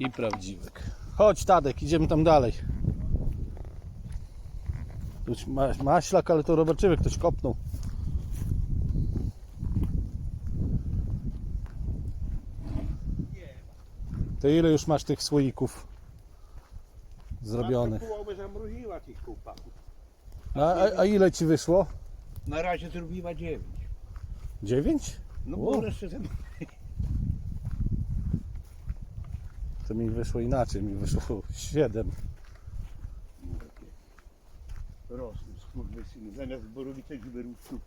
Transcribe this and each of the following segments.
I prawdziwek. Chodź Tadek, idziemy tam dalej. Tu maślak, ale to robaczywy ktoś kopnął. To ile już masz tych słoików zrobionych? Połowę zamroziła tych chłopaków. A, a, a ile ci wyszło? Na razie zrobiła dziewięć. Dziewięć? No bo jeszcze ten... To mi wyszło inaczej, mi wyszło siedem. Rosną skurwysyny. Zamiast borowicek wyrósł.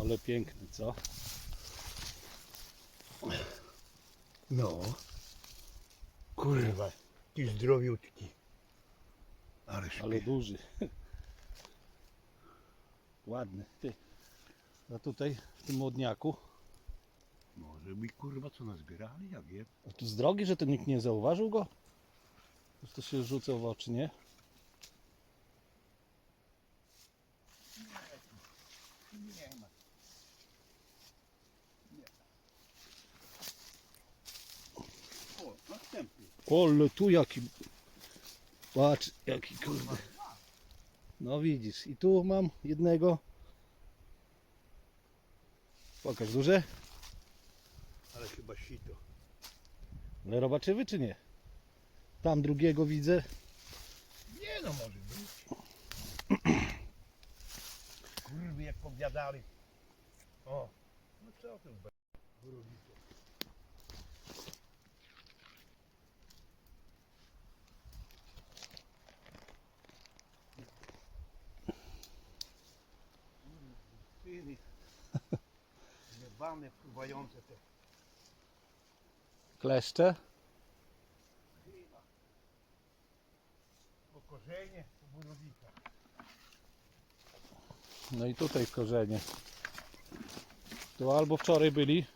Ale piękny, co? No. Kurwa. Ty zdrowiutki. Ale Ale duży. Ładny. Ty. A tutaj w tym modniaku. Może mi kurwa co nazbierali, ja wiem. A tu z drogi, że to nikt nie zauważył go? Już to się rzuca w oczy, nie? Nie ma. Nie. O, następny. Ole, tu jaki... Patrz, jaki kurde. No widzisz, i tu mam jednego. Pokaż duże. Ale chyba sito. Ale robaczywy czy nie? Tam drugiego widzę. Nie no może być. Kurwy jak powiadali. O. No co b... borowice. Syny. Jebane, wpływające te. Kleszcze. Po korzenie, po borowicach. No i tutaj korzenie. Tu albo wczoraj byli.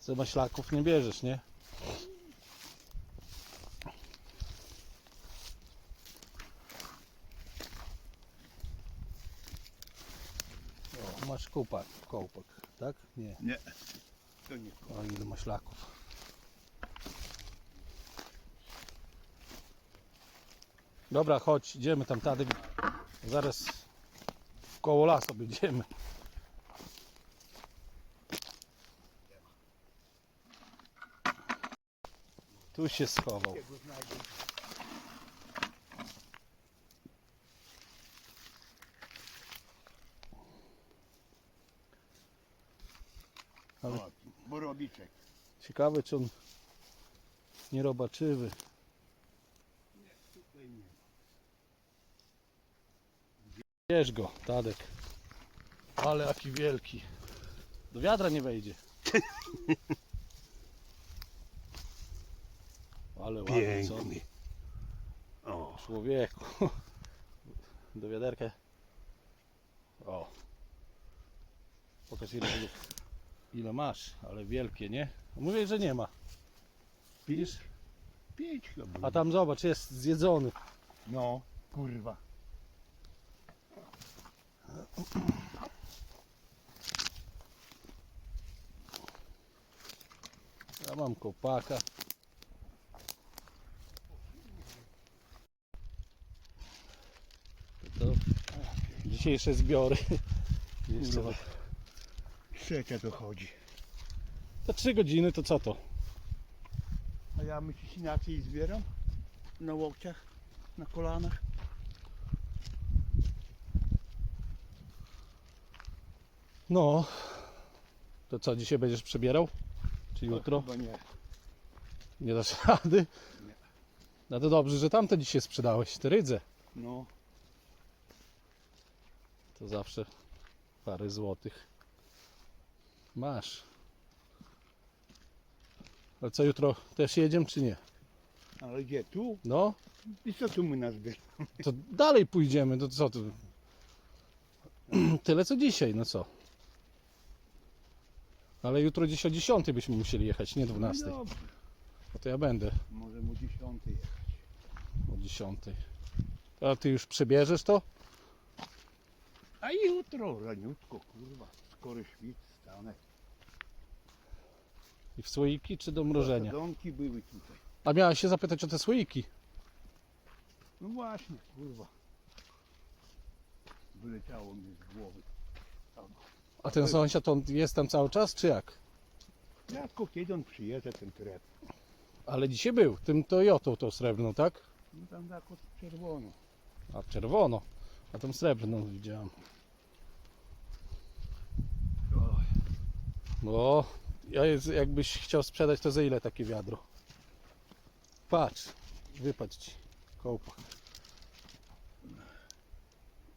Co maślaków nie bierzesz, nie? O, masz kołpak, kołpak, tak? Nie. Nie. To nie O, ile maślaków. Dobra, chodź, idziemy tam, Tadek. Zaraz koło lasu będziemy. Tu się schował. Jego znajdę. Ale- O, borowiczek. Ciekawe, czy on nie robaczywy. Tutaj nie. Bierz go, Tadek. Ale jaki wielki. Do wiadra nie wejdzie. Ale ładny, co? Piękny. O, Człowieku. Do wiaderka. O. Pokaż ile, ile masz, ale wielkie, nie? Mówię, że nie ma. Widzisz? pięć chyba było. A tam zobacz, jest zjedzony. No, kurwa. Ja mam kopaka. To, to dzisiejsze zbiory. Jeszcze Kurwa. Trzecia to chodzi. to 3 godziny to co to? A ja myślisz inaczej zbieram? Na łokciach, na kolanach. No. To co, dzisiaj będziesz przebierał? Czy jutro? Chyba nie. Nie dasz rady? Nie. No to dobrze, że tamte dzisiaj sprzedałeś, te rydze. No, To zawsze parę złotych. Masz. A co jutro też jedziemy czy nie? ale gdzie? Tu? No, I co tu my nazbieramy? to dalej pójdziemy, to co tu? Tyle co dzisiaj, no co? Ale jutro gdzieś o 10 byśmy musieli jechać, nie No 12. dobrze, No to ja będę może o 10 jechać. o 10. A ty już przebierzesz to? A jutro raniutko, kurwa, skory świt I w słoiki czy do mrożenia? Domki były tutaj. A miałeś się zapytać o te słoiki. No właśnie, kurwa. Wyleciało mi z głowy. A ten sąsiad on jest tam cały czas, czy jak? Rzadko kiedy on przyjeżdża, ten trep. Ale dzisiaj był, tym Toyotą tą srebrną, tak? No tam tak od czerwono. A czerwono. A tą srebrną widziałem. Oj, No, ja jest, jakbyś chciał sprzedać, to za ile takie wiadro? Patrz, wypadź ci. Kołpa.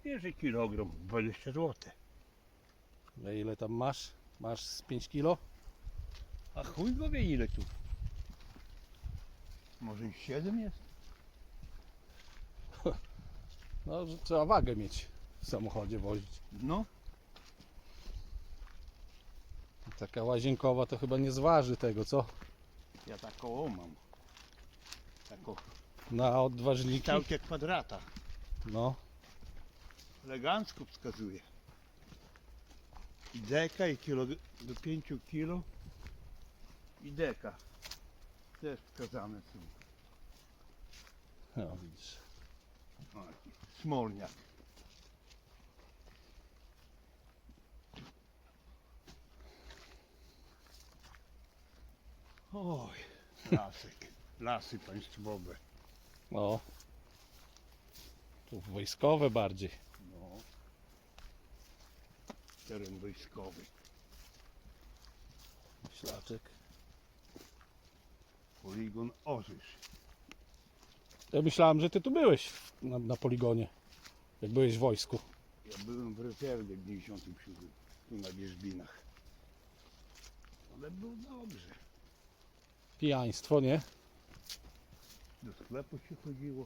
Bierze kilogram, 20 zł. A ile tam masz? Masz z 5 kilo? A chuj go wie ile tu. Może i 7 jest? No, że trzeba wagę mieć w samochodzie wozić. No, Taka łazienkowa to chyba nie zważy tego, co? ja taką mam. Taką Na odważniki. kształcie kwadrata. No, Elegancko wskazuje. I deka i kilo, do 5 kilo. I deka. Też wskazane są. no widzisz. O, jaki Smolniak. Oj, lasek. Lasy państwowe. No. Tu wojskowe bardziej. No. Teren wojskowy. Ślaczek. Poligon Orzysz. Ja myślałem, że ty tu byłeś na, na poligonie. Jak byłeś w wojsku. Ja byłem w rezerwie w 97 tu na Wierzbinach. Ale było dobrze. Pijaństwo, nie? Do sklepu się chodziło.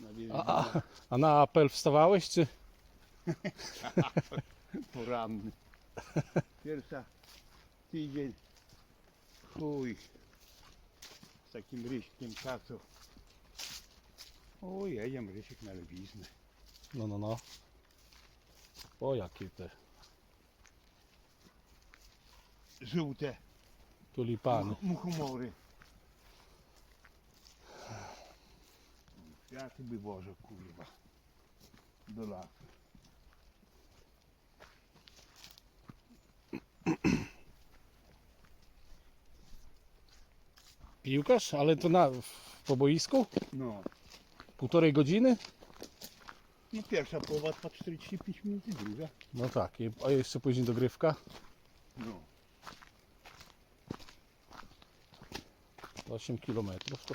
Na A, a, a na apel wstawałeś, czy? poranny. Pierwsza tydzień chuj z takim ryśkiem kaco. O, jedziemy rysiek na lewiznę. No, no, no. O, jakie te Żółte tulipany. much- muchomory. Kwiaty by włożę, kurwa. Do lasu. Piłkarz? Ale to na, w- po boisku? No. Półtorej godziny? No pierwsza połowa trwa 45 minut i druga. No tak, i- a jeszcze później dogrywka. No. 8 km. To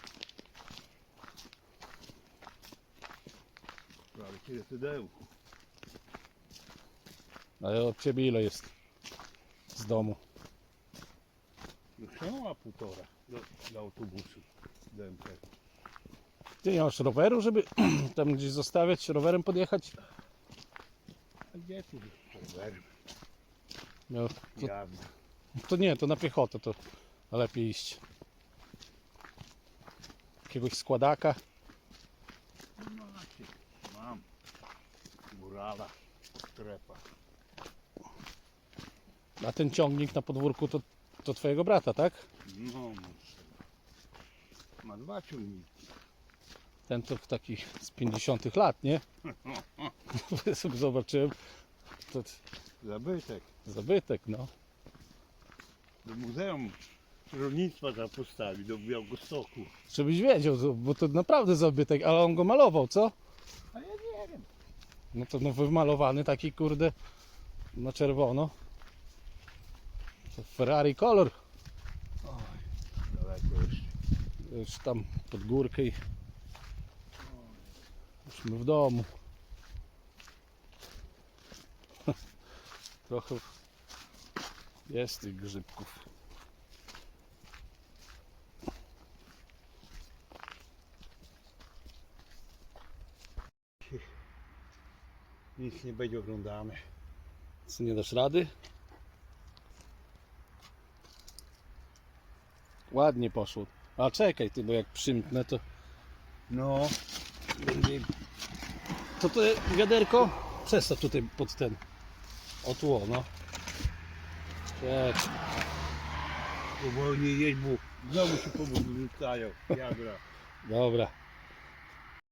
Prawie tyle tydełku. Ale od ciebie ile jest z domu? Już ma półtora do, do autobusu. DMP. Ty nie masz roweru, żeby tam gdzieś zostawiać, rowerem podjechać? A gdzie tu rower? No, to, to nie, to na piechotę to lepiej iść. Jakiegoś składaka. Właśnie, mam. Górala, strepa. A ten ciągnik na podwórku to, to twojego brata, tak? No, może. Ma dwa ciągniki. Ten to taki z 50 lat, nie? zobaczyłem. To Zabytek. zabytek, no. Do Muzeum Rolnictwa trzeba postawić, do Białegostoku. Żebyś wiedział, to- bo to naprawdę zabytek, ale on go malował, co? A ja nie wiem. No to no wymalowany taki kurde na czerwono. To Ferrari kolor. Oj, daleko jeszcze. Już tam pod górkę i już my w domu. Trochę jest tych grzybków. Nic nie będzie oglądane. Co nie dasz rady? Ładnie poszło. A czekaj ty, bo jak przymknę to No, będzie... To to wiaderko przestaw tutaj pod ten. O tu, o, no. Czekaj. powolnie jeść, bo znowu się powrócają wiadra. Dobra.